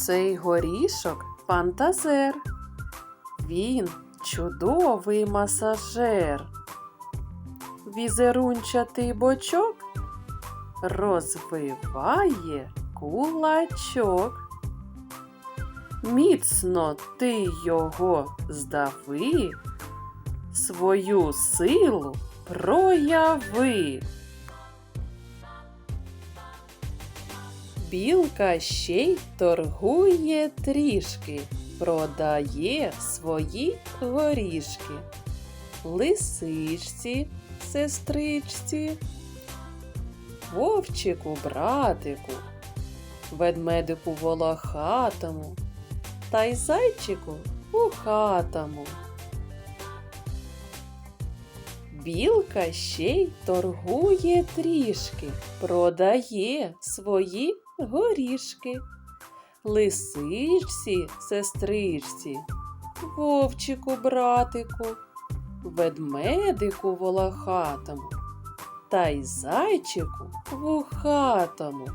Цей горішок фантазер. Він чудовий масажер. Візерунчатий бочок розвиває кулачок. Міцно ти його здави, свою силу прояви. Білка ще й торгує трішки, продає свої горішки. Лисичці, сестричці, вовчику, братику, ведмедику волохатому, та й зайчику ухатому. Білка ще й торгує трішки, продає свої горішки. Лисичці, сестричці, вовчику, братику, ведмедику волохатому, та й зайчику вухатому.